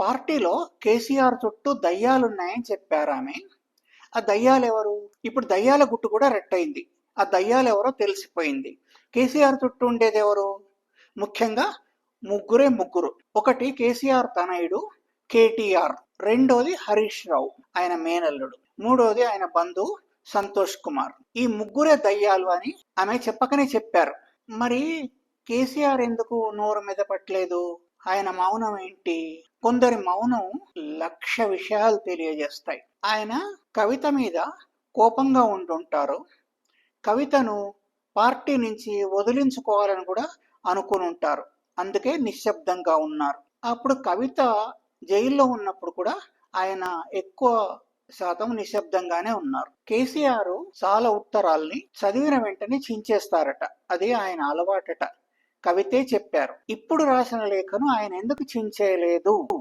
పార్టీలో కేసీఆర్ చుట్టూ దయ్యాలున్నాయని చెప్పారు ఆమె ఆ దయ్యాలు ఎవరు ఇప్పుడు దయ్యాల గుట్టు కూడా రెట్టయింది. ఆ దయ్యాలు ఎవరో తెలిసిపోయింది. కేసీఆర్ చుట్టూ ఉండేది ఎవరు ముఖ్యంగా ముగ్గురే ముగ్గురు. ఒకటి కేసీఆర్ తనయుడు కేటీఆర్. రెండోది హరీష్ రావు ఆయన మేనల్లుడు. మూడోది ఆయన బంధువు సంతోష్ కుమార్. ఈ ముగ్గురే దయ్యాలు అని ఆమె చెప్పకనే చెప్పారు. మరి కేసీఆర్ ఎందుకు నోరు మీద పట్టలేదు? ఆయన మౌనం ఏంటి? కొందరి మౌనం లక్ష విషయాలు తెలియజేస్తాయి. ఆయన కవిత మీద కోపంగా ఉంటుంటారు కవితను పార్టీ నుంచి వదిలించుకోవాలని కూడా అనుకుని ఉంటారు. అందుకే నిశ్శబ్దంగా ఉన్నారు. అప్పుడు కవిత జైల్లో ఉన్నప్పుడు కూడా ఆయన ఎక్కువ శాతం నిశ్శబ్దంగానే ఉన్నారు. కేసీఆర్ చాలా ఉత్తరాల్ని చదివిన వెంటనే చించేస్తారట. అది ఆయన అలవాటట. కవితే చెప్పారు. ఇప్పుడు రాసిన లేఖను ఆయన ఎందుకు చించేయలేదు